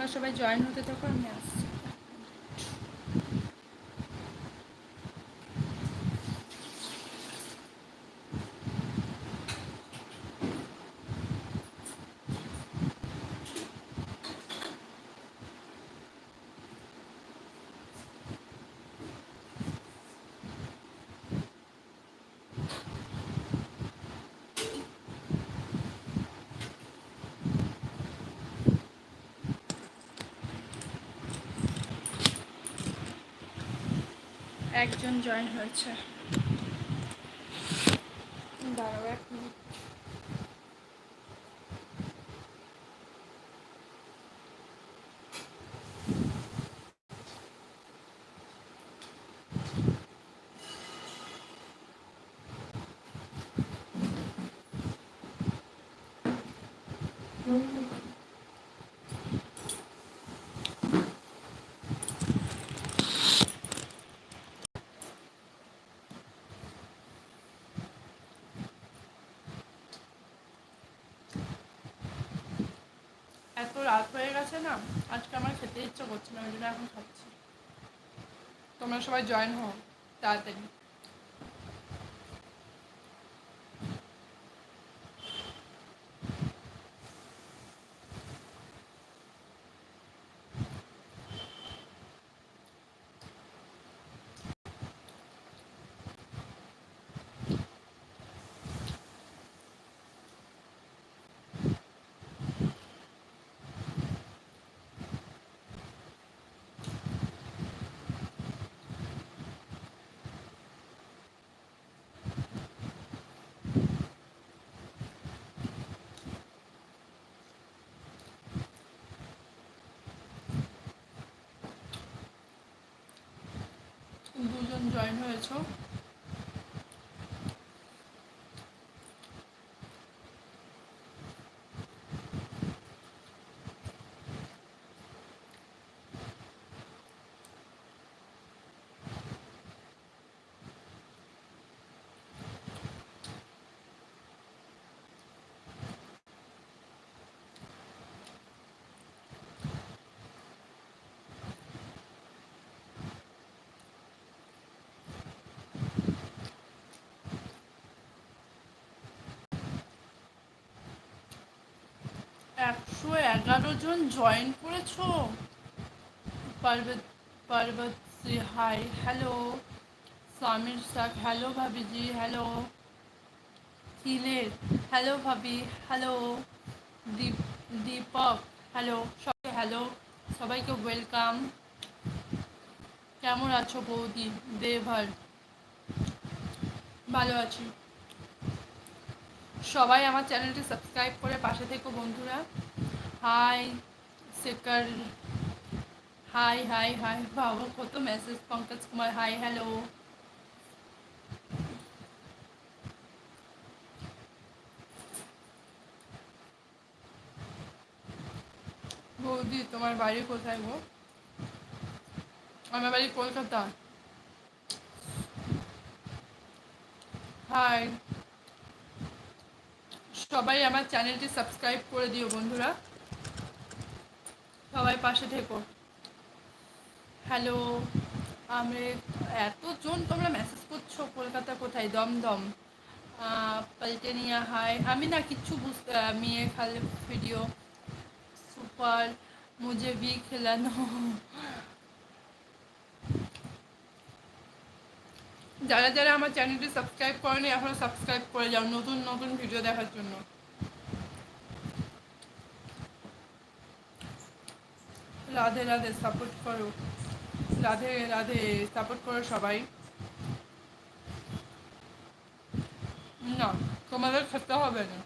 তোমরা সবাই জয়েন হতে থাকো আমি আসছি। একজন জয়েন হয়েছে। দাঁড়াও এক মিনিট রাত হয়ে গেছে না, আজকে আমার খেতে ইচ্ছা করছে না, ওই জন্য এখন খাচ্ছি। তোমরা সবাই জয়েন হও, তাড়াতাড়ি। জয়েন হয়েছো একশো এগারো জন জয়েন করেছ? পার্বত শ্রী হাই হ্যালো সামির শাক হ্যালো ভাবিজি হ্যালো হিলের হ্যালো ভাবি হ্যালো দীপ দীপক হ্যালো সবাই হ্যালো সবাইকে ওয়েলকাম কেমন আছো বৌদি? দেভার ভালো আছি। সবাই আমার চ্যানেলটি সাবস্ক্রাইব করে পাশে থেকো বন্ধুরা। হাই শেখার হাই হাই হাই, বাবা, কত message Pankaj Kumar, hi hello বৌদি, তোমার বাড়ি কোথায় গো? আমার বাড়ি কলকাতা। হাই। সবাই আমার চ্যানেলটি সাবস্ক্রাইব করে দিও, বন্ধুরা। সবাই পাশে থেকো। হ্যালো আমি এতজন তোমরা মেসেজ করছ, কলকাতা কোথায়? দমদম। পাল্টেনিয়া হাই। আমি না কিচ্ছু বুঝতে মেয়ে খালে ভিডিও সুপার মুঝে ভি খেলানো। যারা যারা আমার চ্যানেলটি সাবস্ক্রাইব করেনি, এখনও সাবস্ক্রাইব করে যাও নতুন নতুন ভিডিও দেখার জন্য। রাধে রাধে সাপোর্ট করো। রাধে রাধে সাপোর্ট করো সবাই। না, তোমাদের খেতে হবে না।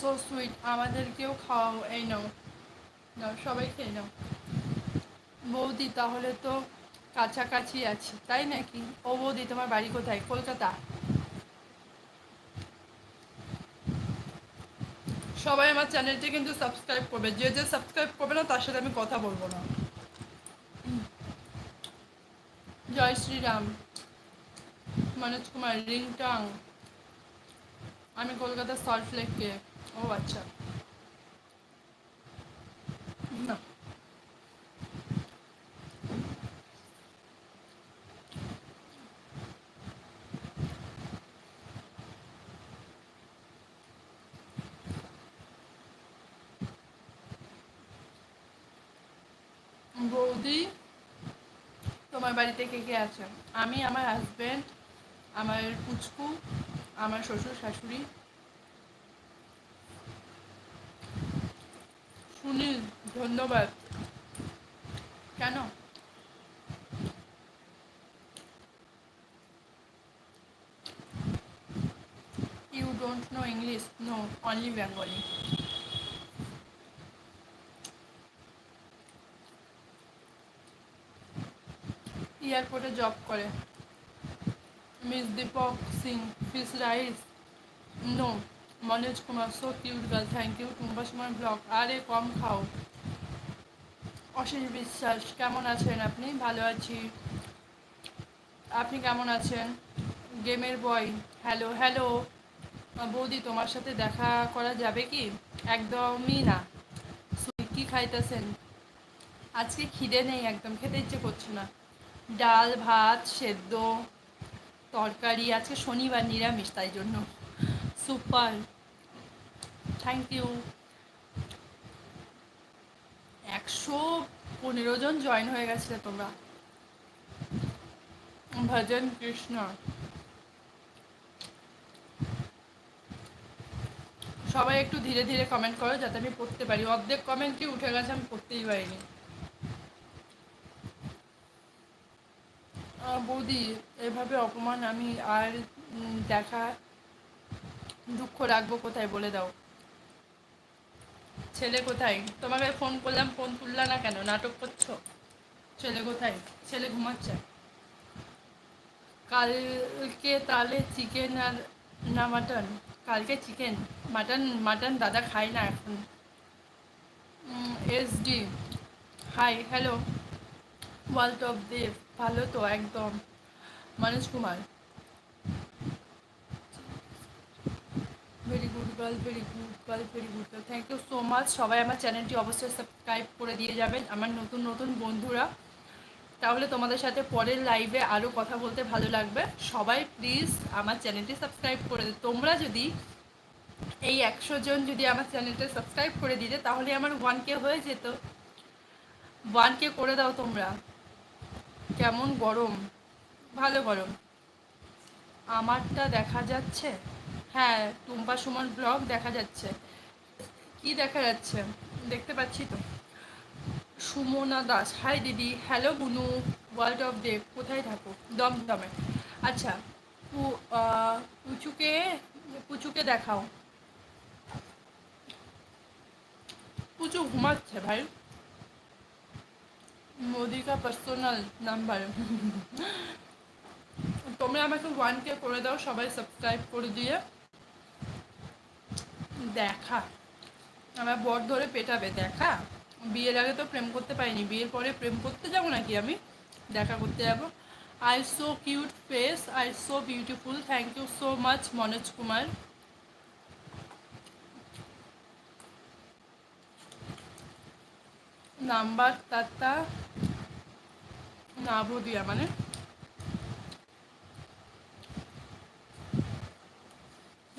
সো সুইট আমাদেরকেও খাওয়াও। এই নাও। নাও, সবাই খেয়ে নাও। বৌদি, তাহলে তো কাছাকাছি আছি, তাই নাকি? ও বৌদি, তোমার বাড়ি কোথায়? কলকাতা? সবাই আমার চ্যানেলটি কিন্তু সাবস্ক্রাইব করবে। যে যে সাবস্ক্রাইব করবে না, তার সাথে আমি কথা বলব না। জয় শ্রীরাম। মনোজ কুমার, রিংটং। আমি কলকাতার সল্ট লেককে। ও আচ্ছা। বৌদি, তোমার বাড়িতে কে কে আছে? আমি, আমার হাজব্যান্ড আমার পুচকু, আমার শ্বশুর শাশুড়ি সুনীল ধন্যবাদ। কেন? You don't know English no only Bengali এয়ারপোর্টে জব করে। Miss Deepak Singh fish rice no Manoj Kumar so cute girl thank you টুম্বা সময় ব্লগ আরে কম খাও। অশেষ বিশ্বাস। কেমন আছেন আপনি? ভালো আছি। আপনি কেমন আছেন? গেমের বয়। Hello hello. বৌদি, তোমার সাথে দেখা করা যাবে কি? একদমই না। কি খাইতেছেন? আজকে খিদে নেই, একদম খেতে ইচ্ছে করছে না। ডাল, ভাত, সেদ্ধ, তরকারি। আজকে শনিবার, নিরামিষ, তাই জন্য। সুপার। Thank you. একশো পনেরো জন জয়েন হয়ে গেছিলে তোমরা। ভজন কৃষ্ণ। সবাই একটু ধীরে ধীরে কমেন্ট করো যাতে আমি পড়তে পারি। অর্ধেক কমেন্টই উঠে গেছে আমি পড়তেই পারিনি। বৌদি, এভাবে অপমান আমি আর দেখা, দুঃখ রাখব কোথায় বলে দাও। ছেলে কোথায়? তোমাকে ফোন করলাম, ফোন তুললা না কেন? নাটক করছ? ছেলে কোথায়? ছেলে ঘুমাচ্ছে। কালকে তাহলে চিকেন আর না মাটন কালকে চিকেন মাটন মাটন দাদা খাই না এখন। S D hi hello world of Dev. ভালো তো, একদম। মানুষ Kumar. Very good girl very good girl very good girl thank you so much সবাই আমার চ্যানেলটি অবশ্যই সাবস্ক্রাইব করে দিয়ে যাবেন। আমার নতুন নতুন বন্ধুরা, তাহলে তোমাদের সাথে পরের লাইভে আরও কথা বলতে ভালো লাগবে। সবাই প্লিজ আমার চ্যানেলটি সাবস্ক্রাইব করে দিও তোমরা যদি এই একশো জন যদি আমার চ্যানেলটা সাবস্ক্রাইব করে দিতে, তাহলে আমার ওয়ান কে হয়ে যেত। ওয়ান কে করে দাও তোমরা। কেমন গরম। ভালো গরম। আমারটা দেখা যাচ্ছে। হ্যাঁ টুম্পা সুমন ব্লগ দেখা যাচ্ছে। কি দেখা যাচ্ছে? দেখতে পাচ্ছি তো। সুমনা দাস, হাই দিদি, হ্যালো বুনু, ওয়ার্ল্ড অফ দেব, কোথায় থাকো? দমদমে আচ্ছা পুচুকে পুচুকে দেখাও। পুচু ঘুমাচ্ছে ভাই। মোদি কা পার্সোনাল নাম্বার তোমরা আমাকে ওয়ান কে করে দাও, সবাই সাবস্ক্রাইব করে দিয়ে। দেখা। আমার বর ধরে পেটাবে, দেখা। বিয়ের আগে তো প্রেম করতে পারিনি, বিয়ের পরে প্রেম করতে যাব নাকি আমি? দেখা করতে যাব। I so cute face I so beautiful thank you so much Manoj Kumar. Number তাতা নাভদিয়া মানে?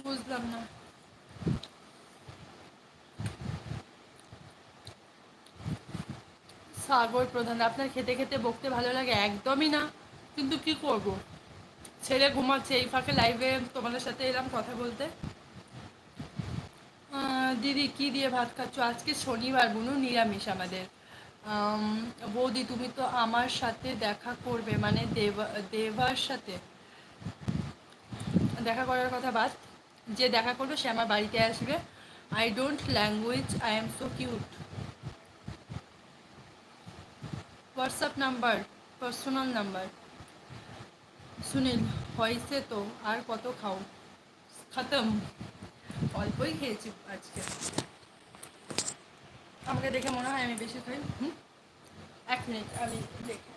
বুঝলাম না। সাগর প্রধান, আপনার খেতে খেতে বকতে ভালো লাগে? একদমই না। কিন্তু কি করব? ছেলে ঘুমাচ্ছে, এই ফাঁকে লাইভে তোমাদের সাথে এলাম কথা বলতে। দিদি, কি দিয়ে ভাত খাচ্ছ? আজকে শনিবার, বুনু, নিরামিষ আমাদের। বৌদি, তুমি তো আমার সাথে দেখা করবে মানে দেবা, দেবার সাথে। দেখা করার কথা বাদ। যে দেখা করবে, সে আমার বাড়িতে আসবে। I don't language I am so cute WhatsApp number, personal number. Sunil, হয়েছে তো, আর কত খাও? খতম। অল্পই খেয়েছি আজকে। আমাকে দেখে মনে হয় আমি বেশি খাই। হুম? এক মিনিট, আমি দেখে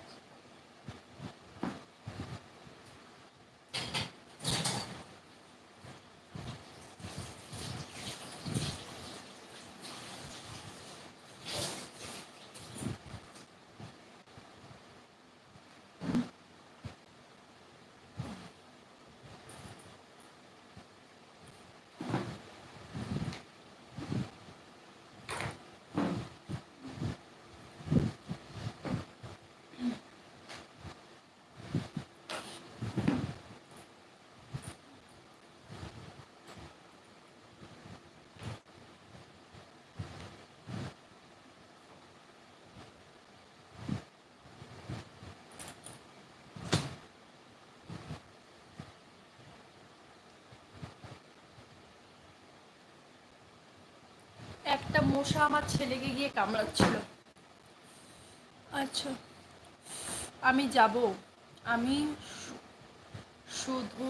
একটা মশা আমার ছেলেকে গিয়ে কামড়াচ্ছিল। আচ্ছা। আমি যাব আমি শুধু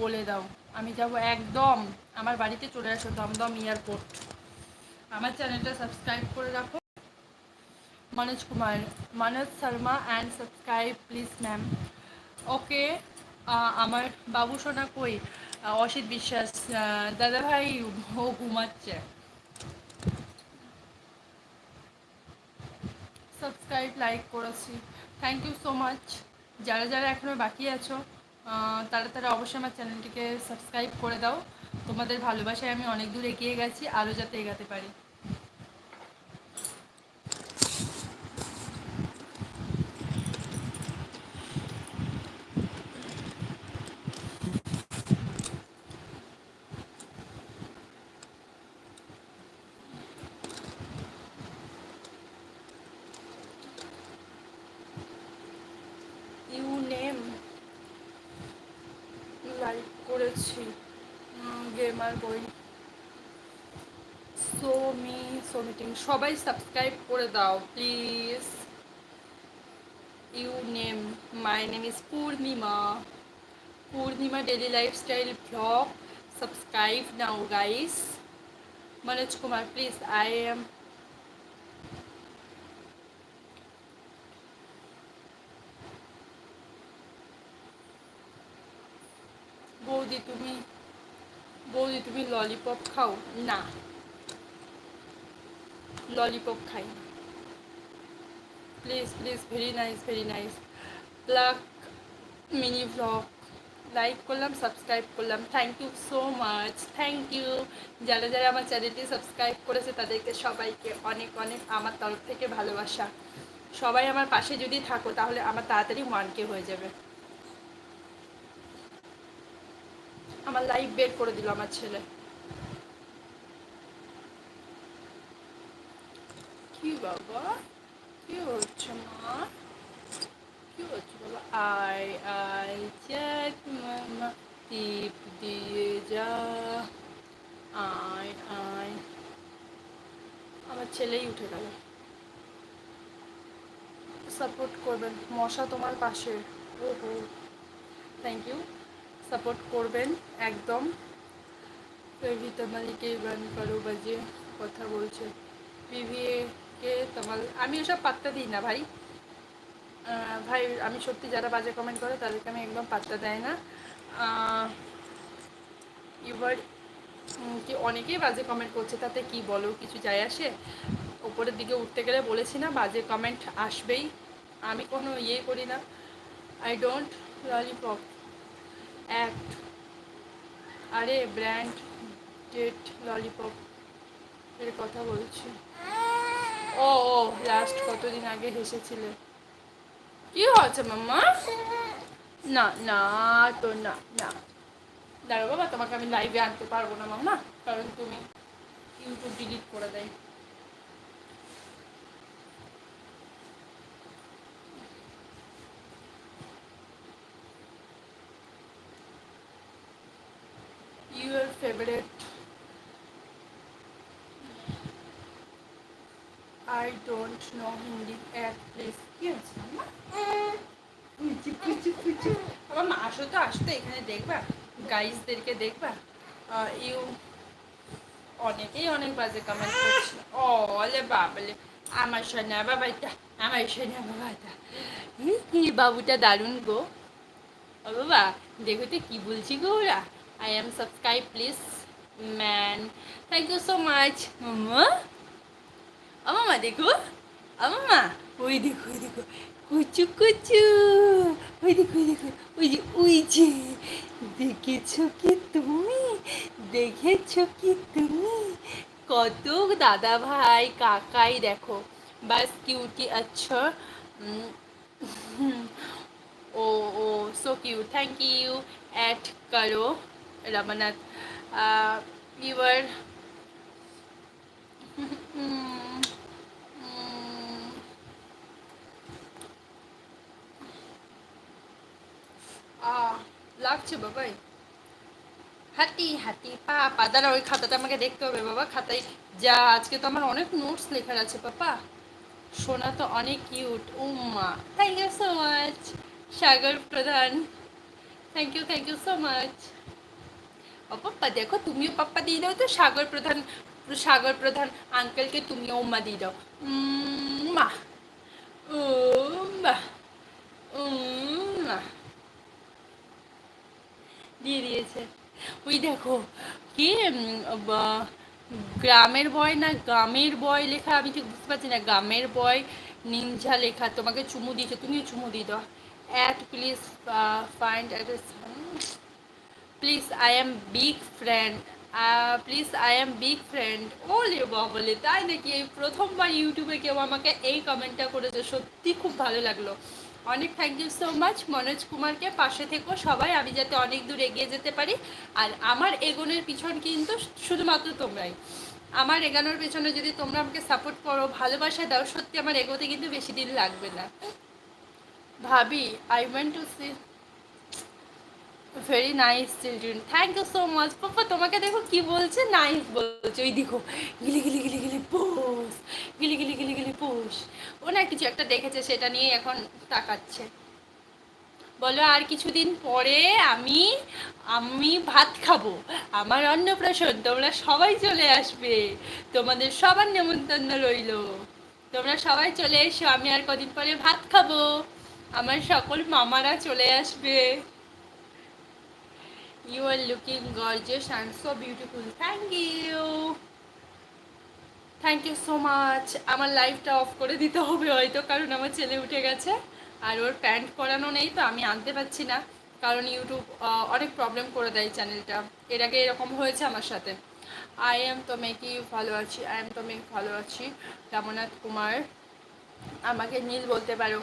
বলে দাও আমি যাব একদম আমার বাড়িতে চলে আসো দমদম এয়ারপোর্ট। আমার চ্যানেলটা সাবস্ক্রাইব করে রাখো। Manoj Kumar Manoj Sharma and subscribe please ma'am okay আমার বাবু সোনা কই? অসিত বিশ্বাস দাদাভাই দাদা ভাই ও ঘুমাচ্ছে। সাবস্ক্রাইব লাইক করেছি। থ্যাংক ইউ সো মাচ যারা যারা এখনও বাকি আছো তারা তারা অবশ্যই আমার চ্যানেলটিকে সাবস্ক্রাইব করে দাও। তোমাদের ভালোবাসায় আমি অনেক দূর এগিয়ে গেছি, আরও যাতে এগাতে পারি। You name. লাইক করেছি? গেমার বই। সো মি সো মিটিং সবাই সাবস্ক্রাইব করে দাও please you name. My name is Purnima Purnima daily lifestyle blog subscribe now guys Manoj Kumar please I am বৌদি, তুমি বৌদি, তুমি ললিপপ খাও? না। ললিপপ খাই please please very nice very nice pluck mini vlog like করলাম subscribe করলাম। Thank you so much thank you যারা যারা আমার চ্যানেলটি সাবস্ক্রাইব করেছে, তাদেরকে সবাইকে অনেক অনেক আমার তরফ থেকে ভালোবাসা। সবাই আমার পাশে যদি থাকো, তাহলে আমার তাড়াতাড়ি ওয়ানকে হয়ে যাবে। আমার লাইফ বের করে দিল আমার ছেলে। কি বাবা? কি হচ্ছে মা? কি হচ্ছে বাবা? আই আই চেক মামা, টিপ দিয়ে যা। আই আই আমার ছেলেই উঠে গেল। সাপোর্ট করবেন, মশা তোমার পাশে। ওহো থ্যাংক ইউ সাপোর্ট করবেন, একদম। কবিতা মালিকে গান করো বাজে কথা বলছে। পিভিএ কে তোমার, আমি ওসব পাত্তা দিই না ভাই। ভাই, আমি সত্যি যারা বাজে কমেন্ট করে তাদেরকে আমি একদম পাত্তা দেয় না। এবার কি অনেকেই বাজে কমেন্ট করছে, তাতে কি বলো, কিছু যায় আসে? ওপরের দিকে উঠতে গেলে বলেছি না, বাজে কমেন্ট আসবেই। আমি কোনো ইয়ে করি না। I don't lollipop act. আরে, ব্র্যান্ড ডেট ললিপপ এর কথা বলছি। ও ও, লাস্ট কতদিন আগে হেসেছিলে? কি হয়েছে, মাম্মা? না না, তো না না। দাঁড়ো বাবা, তোমাকে আমি লাইভে আনতে পারব না, মাম্মা। কারণ তুমি ইউটিউব ডিলিট করে দেয় your favorite? I don't know Hindi at please কি আছে? কুচি কুচি কুচি আমার মা আসো তো আসতে এখানে দেখবা? গাইজদেরকে দেখবা? ইউ অনেকেই অনেক বাজে কমেন্ট করছে। আলে বাবলে, আমার সোনা বাবাটা আমার সোনা বাবাটা। কি বাবুটা দারুণ গো। ও বাবা, দেখো তো কি বলছি গো ওরা। I am subscribe please man thank you so much mamma ও মামা দেখো ও মামা ওই দেখো ওই দেখো কুচু কুচু ওই দেখো ওই দেখো ওই যে ওই যে দেখেছ কি তুমি দেখেছ কি তুমি কত দাদা ভাই কাকাই দেখো বাস কিউটি আচ্ছা ও ও so cute thank you add করো রমনাথ ইউর লাগছে বাবাই হাতি হাতি, পা পা দাঁড়া ওই খাতাটা আমাকে দেখতে হবে বাবা, খাতায় যা, আজকে তো আমার অনেক নোটস লেখার আছে পাপা। সোনা তো অনেক cute Umma. Thank you so much Sagar Pradhan. Thank you thank you so much ও পাপ্পা দেখো তুমিও পাপ্পা দিয়ে দাও তো সাগর প্রধান সাগর প্রধান আঙ্কেলকে তুমিও উম্মা দিয়ে দাও মা উম্মা উম্মা দিয়ে দিয়েছে ওই দেখো কি গ্রামের বয় না গ্রামের বয় লেখা আমি ঠিক বুঝতে পারছি না গ্রামের বয় নিনজা লেখা তোমাকে চুমু দিয়েছে তুমিও চুমু দিয়ে দাও at please find address please I am big friend please I am big friend ও ওলে বলে তাই নাকি এই প্রথমবার ইউটিউবে কেউ আমাকে এই কমেন্টটা করেছে? সত্যি খুব ভালো লাগল। অনেক thank you so much Manoj কুমারকে। পাশে থেকো সবাই, আমি যাতে অনেক দূর এগিয়ে যেতে পারি। আর আমার এগোনোর পিছন কিন্তু শুধুমাত্র তোমরাই। আমার এগানোর পেছনে যদি তোমরা আমাকে সাপোর্ট করো, ভালোবাসা দাও, সত্যি আমার এগোতে কিন্তু বেশি দিন লাগবে না। ভাবি I went to see very nice children thank you so much papa তোমাকে দেখো কি বলছে? নাইস বলছে। ওই দেখো, গিলি গিলি গিলি গিলি পোষ, গিলি গিলি গিলি গিলি পোষ। ও না কিছু একটা দেখেছে, সেটা নিয়ে এখন তাকাচ্ছে। বলো, আর কিছুদিন পরে আমি আমি ভাত খাব। আমার অন্নপ্রাশন, তোমরা সবাই চলে আসবে। তোমাদের সবার নেমন্তন্ন রইল। তোমরা সবাই চলে এসো, আমি আর কদিন পরে ভাত খাব। আমার সকল মামারা চলে আসবে। You are looking gorgeous and so beautiful. Thank you. Thank you so much আমার লাইফটা অফ করে দিতে হবে হয়তো, কারণ আমার ছেলে উঠে গেছে আর ওর প্যান্ট পরানো নেই তো, আমি আনতে পারছি না। কারণ ইউটিউব অনেক প্রবলেম করে দেয় চ্যানেলটা এর আগে এরকম হয়েছে আমার সাথে। আই এম তো মেকি ভালো আছি। আই এম তো মেক ভালো আছি। রামনাথ কুমার। আমাকে নীল বলতে পারো।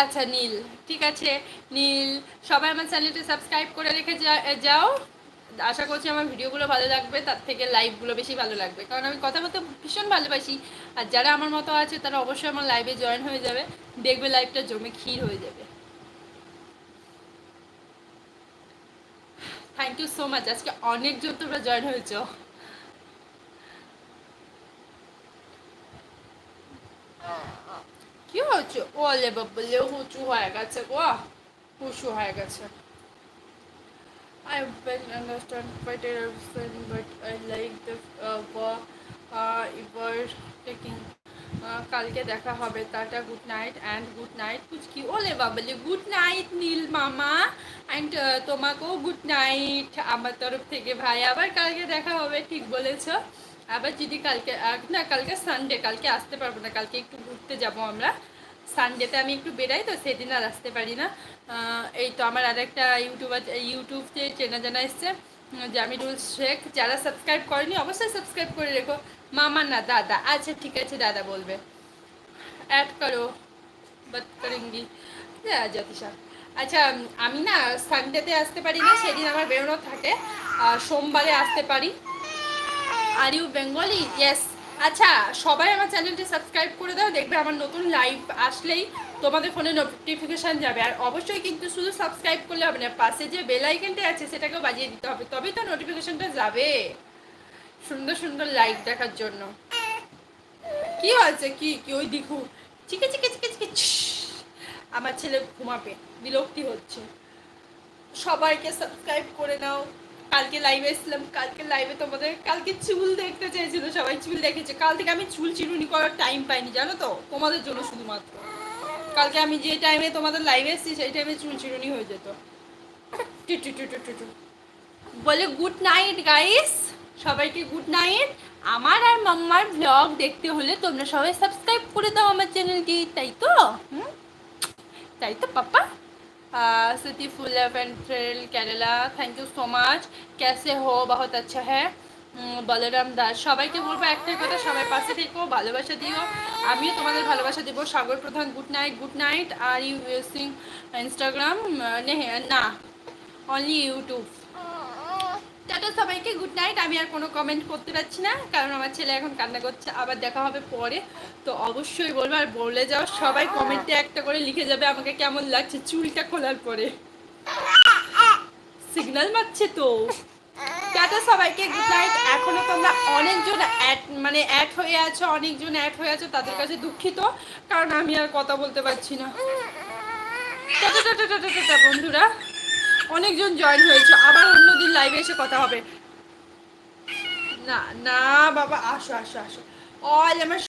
আচ্ছা নীল, ঠিক আছে। নীল, সবাই আমার চ্যানেলটি সাবস্ক্রাইব করে রেখে যাও। আশা করছি আমার ভিডিওগুলো ভালো লাগবে, তার থেকে লাইভগুলো বেশি ভালো লাগবে। কারণ আমি কথা বলতে ভীষণ ভালোবাসি। আর যারা আমার মতো আছে, তারা অবশ্যই আমার লাইভে জয়েন হয়ে যাবে। দেখবে লাইভটা জমে ক্ষীর হয়ে যাবে। থ্যাংক ইউ সো মাচ আজকে অনেকজন তোমরা জয়েন হয়েছ। কি হচ্ছে ওলে বাবলে হুচু হয়ে গেছে গো হুচু হয়ে গেছে। I don't understand quite everything, but I like the uh, work uh. Uh, কালকে দেখা হবে tata good night and good night কুচকি ওলে বাবলে গুড নাইট নীল মামা অ্যান্ড তোমাকেও গুড নাইট আমার তরফ থেকে ভাই। আবার কালকে দেখা হবে ঠিক বলেছ। আবার যদি কালকে না কালকে সানডে কালকে আসতে পারব না কালকে একটু ঘুরতে যাব আমরা। সানডেতে আমি একটু বেরাই তো, সেদিন আর আসতে পারি না। এই তো আমার আর একটা ইউটিউবার ইউটিউব যে চেনা জানা এসছে জামিরুল শেখ। যারা সাবস্ক্রাইব করেনি, অবশ্যই সাবস্ক্রাইব করে রেখো। মামা না, দাদা। আচ্ছা ঠিক আছে, দাদা বলবে। অ্যাড করো। বাত করেঙ্গি আচ্ছা আমি না সানডেতে আসতে পারি না, সেদিন আমার বেরোনো থাকে। সোমবারে আসতে পারি। আর ইউ বেঙ্গলি ইয়েস আচ্ছা সবাই আমার চ্যানেলটি সাবস্ক্রাইব করে দাও, দেখবে আমার নতুন লাইভ আসলেই তোমাদের ফোনে নোটিফিকেশান যাবে। আর অবশ্যই কিন্তু শুধু সাবস্ক্রাইব করলে হবে না, পাশে যে বেল আছে সেটাকেও বাজিয়ে দিতে হবে, তবেই তো নোটিফিকেশানটা যাবে। সুন্দর সুন্দর লাইক দেখার জন্য। কি হয়েছে? কি কি ওই দেখু চিকে চিকে চিকে চিকে। আমার ছেলে ঘুমাবে, বিরক্তি হচ্ছে। সবাইকে সাবস্ক্রাইব করে নাও। কালকে লাইভে এসেছিলাম, কালকে লাইভে তোমাদের, কালকে চুল দেখতে চেয়েছিল সবাই, চুল দেখেছে। কাল থেকে আমি চুল চিরুনি করার টাইম পাইনি, জানো তো? তোমাদের জন্য শুধুমাত্র। কালকে আমি যে টাইমে তোমাদের লাইভে এসেছি, সেই টাইমে চুল চিরুনি হয়ে যেত। বলে গুড নাইট গাইস সবাইকে গুড নাইট আমার আর মাম্মার ব্লগ দেখতে হলে তোমরা সবাই সাবস্ক্রাইব করে দাও আমার চ্যানেলটি তাই তো? তাই তো, papa? Sati full and thrill Kerala thank you so much कैसे हो बहुत अच्छा है উম, বলরাম দাস সবাইকে বলবো একটাই কথা সবাই পাশে থেকো ভালোবাসা দিও আমিও তোমাদের ভালোবাসা দেবো Sagar Pradhan good night good night are you using Instagram না অনলি ইউটিউব টাটা সবাইকে গুড নাইট আমি আর কোনো কমেন্ট করতে পারছি না, কারণ আমার ছেলে এখন কান্না করছে। আবার দেখা হবে পরে। তো অবশ্যই বলব, আর বলে যাও, সবাই কমেন্টে একটা করে লিখে যাবে আমাকে কেমন লাগছে চুলটা খোলার পরে। সিগন্যাল মারছে তো। টাটা সবাইকে গুড নাইট এখনও তোমরা অনেকজন অ্যাড মানে অ্যাড হয়ে আছো, অনেকজন অ্যাড হয়ে আছো, তাদের কাছে দুঃখিত, কারণ আমি আর কথা বলতে পারছি না। টাটা টাটা টাটা, বন্ধুরা। অনেকজন জয়েন হয়েছে, আবার অন্যদিন লাইভে এসে কথা হবে। না না, বাবা, আসো আসো আসো। অল আমার